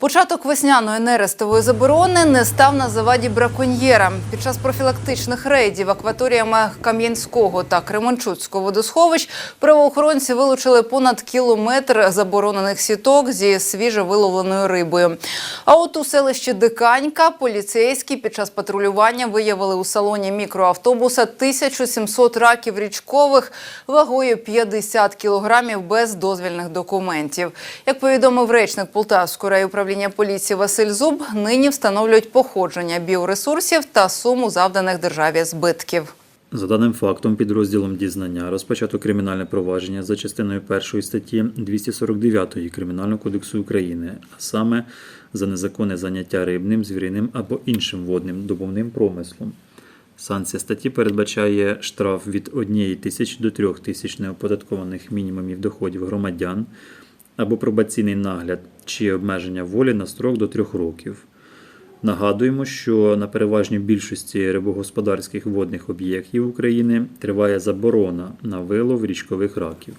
Початок весняної нерестової заборони не став на заваді браконьєрам. Під час профілактичних рейдів акваторіями Кам'янського та Кременчуцького водосховищ правоохоронці вилучили понад кілометр заборонених сіток зі свіжовиловленою рибою. А от у селищі Диканька поліцейські під час патрулювання виявили у салоні мікроавтобуса 1700 раків річкових вагою 50 кілограмів без дозвільних документів. Як повідомив речник Полтавського райуправління поліції Василь Зуб, нині встановлюють походження біоресурсів та суму завданих державі збитків. За даним фактом, підрозділом дізнання розпочато кримінальне провадження за частиною першої статті 249 Кримінального кодексу України, а саме за незаконне заняття рибним, звіриним або іншим водним добувним промислом. Санкція статті передбачає штраф від 1 тисячі до 3 тисяч неоподаткованих мінімумів доходів громадян або пробаційний нагляд чи обмеження волі на строк до 3 років. Нагадуємо, що на переважній більшості рибогосподарських водних об'єктів України триває заборона на вилов річкових раків.